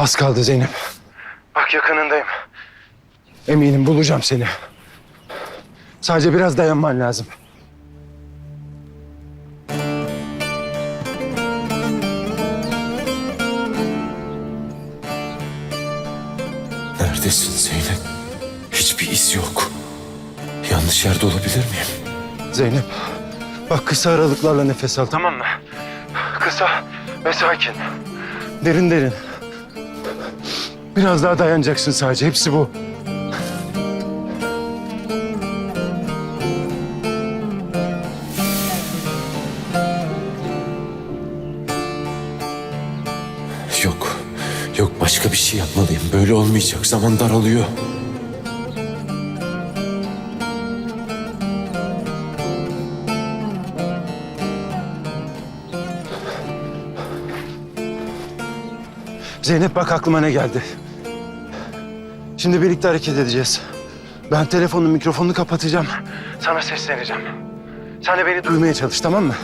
Az kaldı Zeynep. Bak yakınındayım. Eminim bulacağım seni. Sadece biraz dayanman lazım. Neredesin Zeynep? Hiçbir iz yok. Yanlış yerde olabilir miyim? Zeynep, bak kısa aralıklarla nefes al tamam mı? Kısa ve sakin. Derin derin. Biraz daha dayanacaksın sadece. Hepsi bu. Yok. Yok başka bir şey yapmalıyım. Böyle olmayacak. Zaman daralıyor. Zeynep bak aklıma ne geldi. Şimdi birlikte hareket edeceğiz. Ben telefonun mikrofonunu kapatacağım. Sana sesleneceğim. Sen de beni duymaya çalış tamam mı?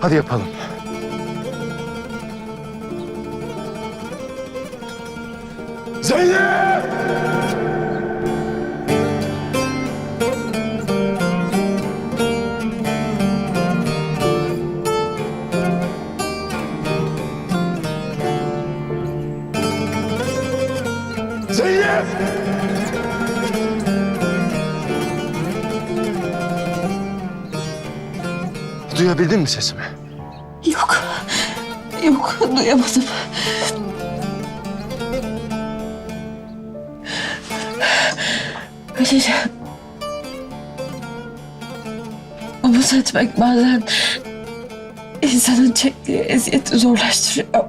Hadi yapalım. Zeynep! Duyabildin mi sesimi? Yok. Yok duyamadım. Halil. Umut etmek bazen insanın çektiği eziyeti zorlaştırıyor.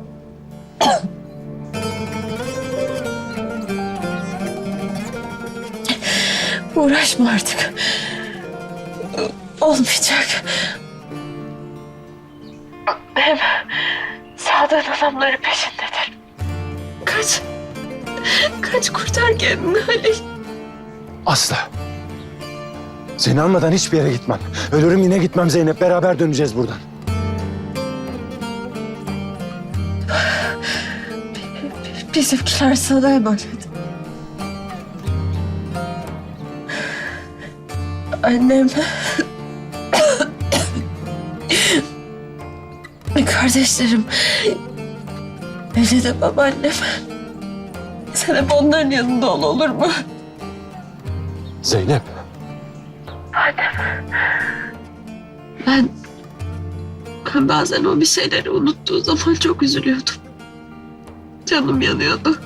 Uğraşma artık. Olmayacak. Hem sağdan adamları peşindedir. Kaç. Kaç kurtar kendini Halil. Asla. Seni almadan hiçbir yere gitmem. Ölürüm yine gitmem Zeynep. Beraber döneceğiz buradan. Bizimkiler sana emanet. Annem... Kardeşlerim... Hele de babaannem... Sen hep onların yanında ol olur mu? Zeynep. Ben... Ben bazen o bir şeyleri unuttuğu zaman çok üzülüyordum. Canım yanıyordu.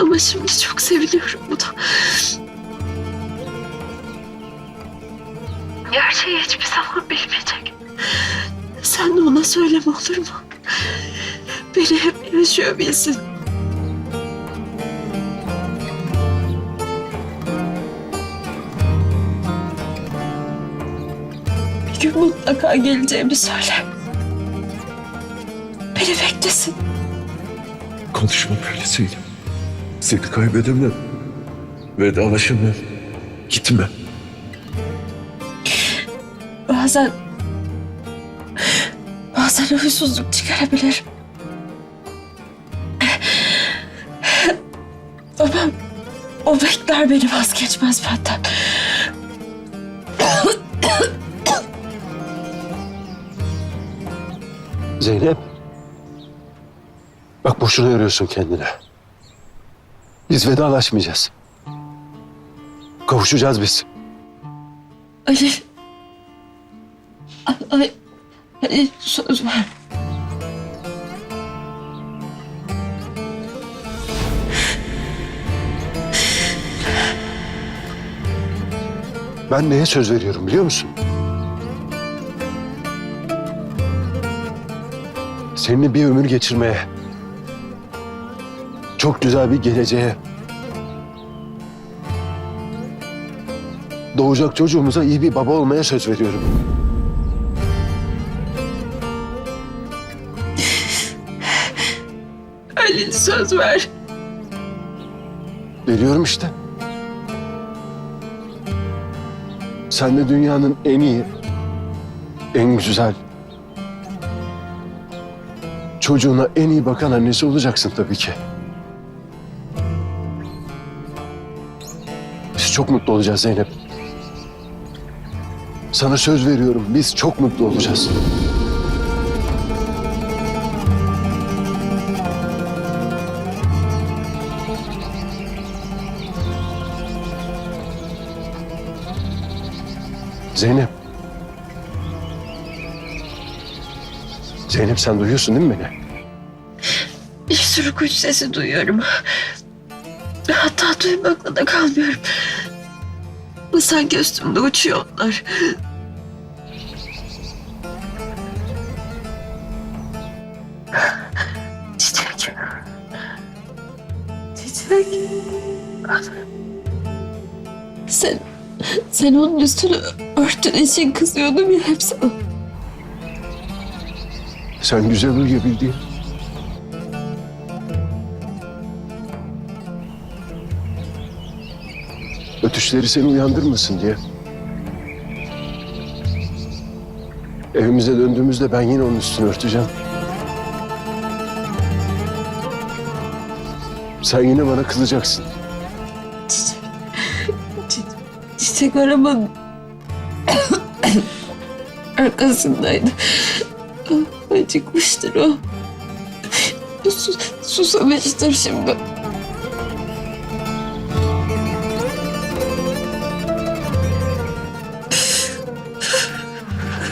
Ama şimdi çok seviniyorum bu da. Gerçeği hiçbir zaman bilmeyecek. Sen de ona söyleme olur mu? Beni hep yaşıyor bilsin. Bir gün mutlaka geleceğimi söyle. Beni beklesin. Konuşma böyle Zeynep. Seni kaybedemem. Vedalaşamam. Gitme. Bazen... Bazen huysuzluk çıkarabilirim. Ama o bekler beni vazgeçmez benden. Zeynep. Bak boşuna yoruyorsun kendini. Biz vedalaşmayacağız. Kavuşacağız biz. Ali. Ali. Ali söz ver. Ben neye söz veriyorum biliyor musun? Seninle bir ömür geçirmeye. Çok güzel bir geleceğe. Doğacak çocuğumuza iyi bir baba olmaya söz veriyorum. Ali söz ver. Veriyorum işte. Sen de dünyanın en iyi, en güzel, çocuğuna en iyi bakan annesi olacaksın tabii ki. Biz çok mutlu olacağız Zeynep. Sana söz veriyorum biz çok mutlu olacağız. Zeynep. Zeynep sen duyuyorsun değil mi beni? Bir sürü kuş sesi duyuyorum. Hatta duymakla da kalmıyorum. Sanki üstümde uçuyor onlar. Çiçek. Çiçek. Sen, sen onun üstünü örttüğün için kızıyordum ya hep sana. Sen güzel uyuyabildin. Ötüşleri seni uyandırmasın diye. Evimize döndüğümüzde ben yine onun üstünü örteceğim. Sen yine bana kızacaksın. Çiçek arabanın arkasındaydı. Acıkmıştır o. Sus, susamıştır şimdi.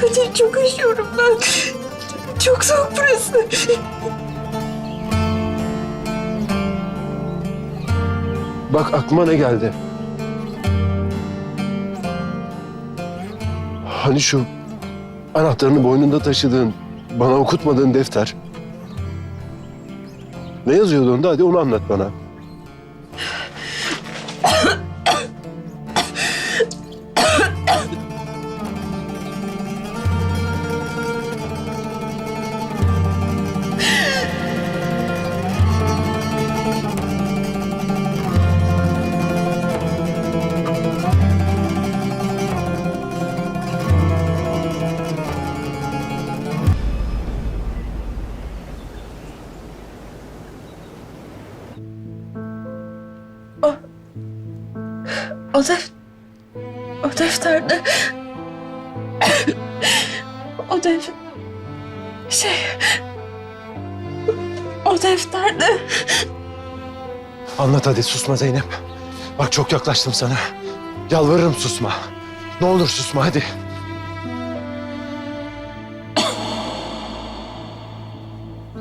Hadi çok üşüyorum ben. Çok soğuk burası. Bak aklıma ne geldi. Hani şu anahtarını boynunda taşıdığın, bana okutmadığın defter. Ne yazıyordu onda? Hadi onu anlat bana. O def... O defterde... o def... Şey... O defterde... Anlat hadi susma Zeynep. Bak çok yaklaştım sana. Yalvarırım susma. Ne olur susma hadi.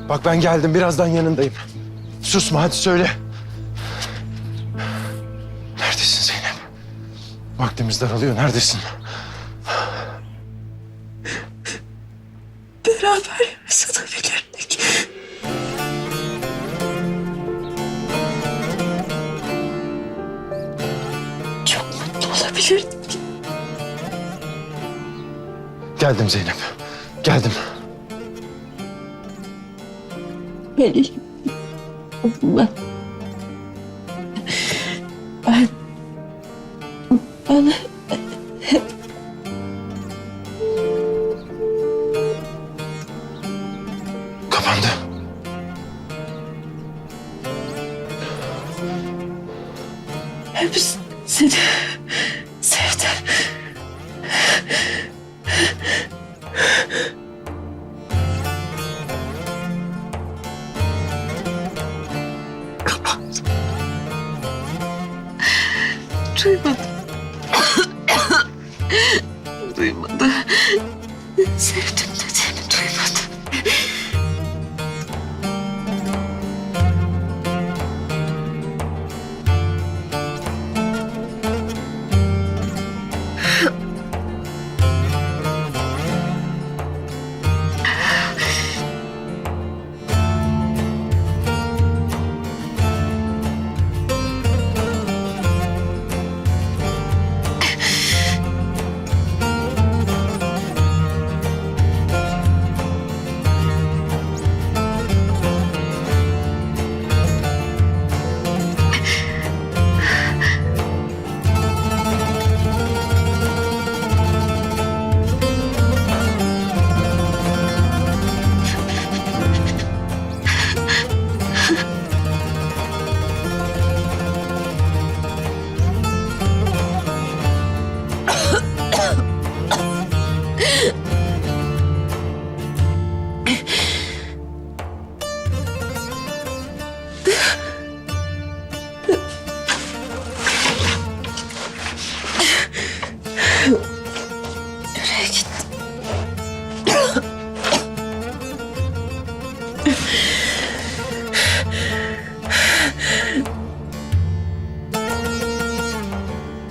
Bak ben geldim birazdan yanındayım. Susma hadi söyle. Vaktimiz daralıyor neredesin? Beraber yaşanabilirdik. Çok mutlu olabilirdik. Geldim Zeynep. Geldim. Ben... Ben... Hep seni sevdim.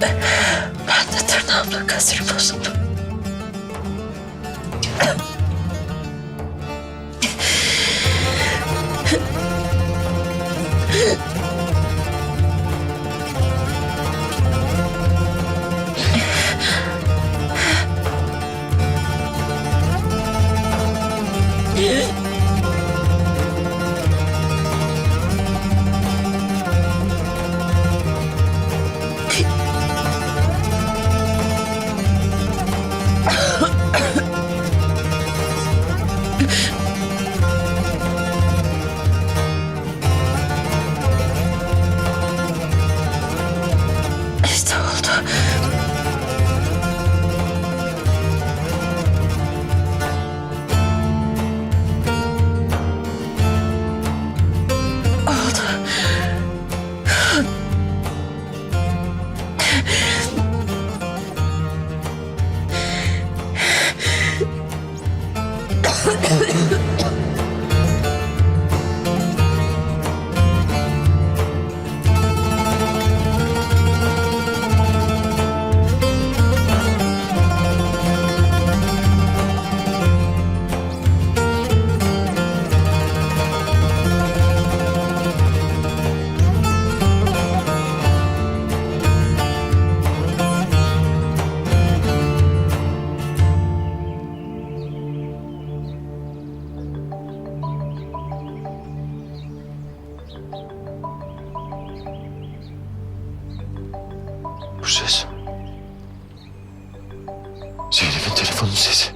Ben de tırnağımla kasır bozuldu. Ses. Zeynep'in telefonun sesi.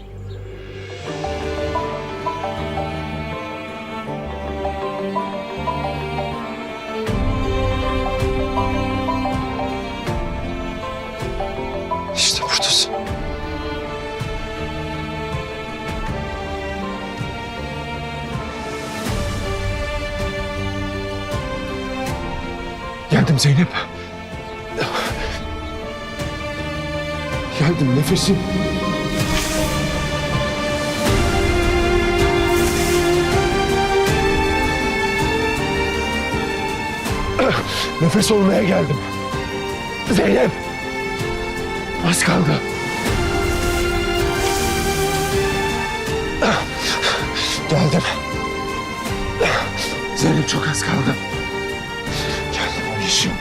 İşte buradasın. Geldim Zeynep. Geldim nefesim. Nefes olmaya geldim. Zeynep. Az kaldı. Geldim. Zeynep çok az kaldı. Geldim yaşıyorum.